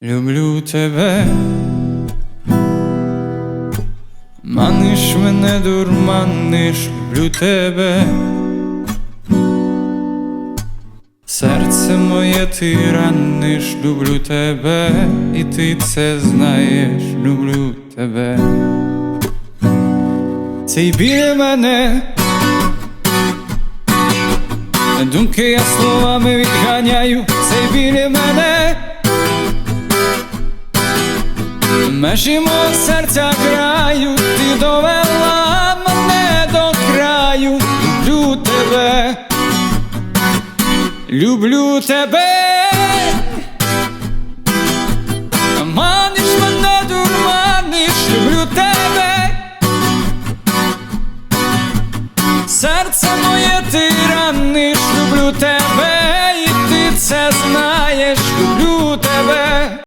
Люблю тебе, маниш мене, дурманиш, люблю тебе. Серце моє ти раниш, люблю тебе, і ти це знаєш, люблю тебе. Цей біль мене, думки я словами відганяю, цей біль мене. Межі мов серця краю, ти довела мене до краю, люблю тебе, люблю тебе, маниш мене, дурманиш, люблю тебе, серце моє ти раниш, люблю тебе.